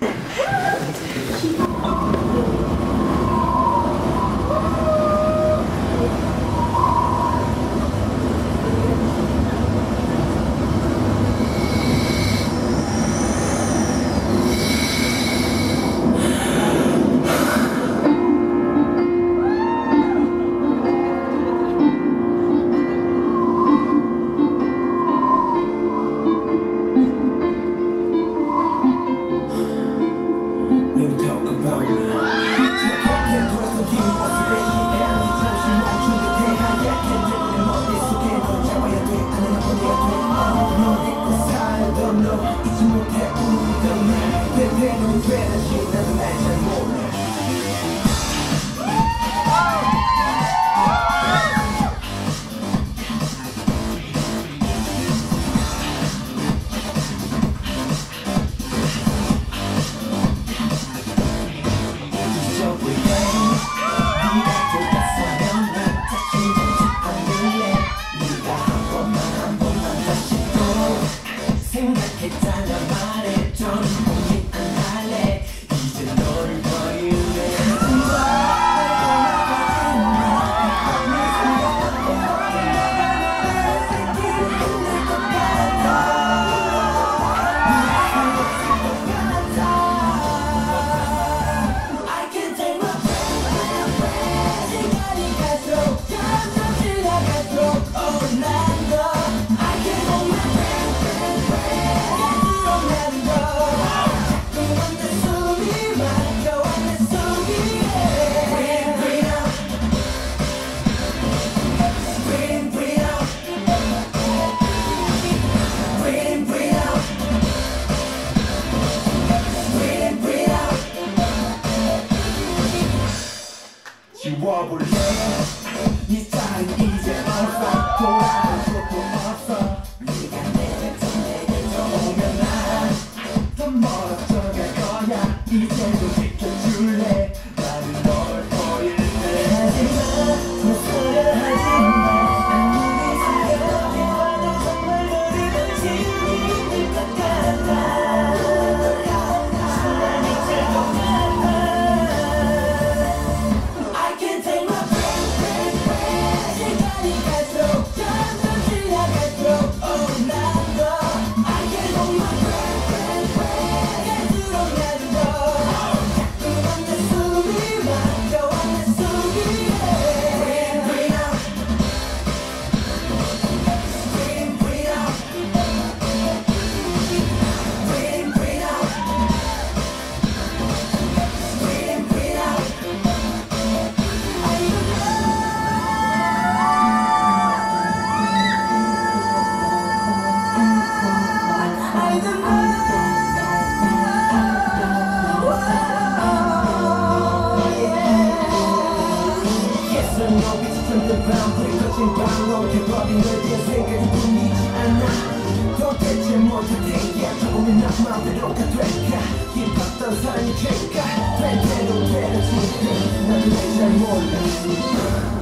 Woo! 생각했잖아 지워볼래? 이 짤은 이제 없어. 돌아갈 수도 없어 네가 내를 내게로 오면 난더 멀어져 도대체 못해 조금은 나 마음대로가 될까 깊었던 사랑이 될까 될 대로 되는 순간 나도 잘 몰라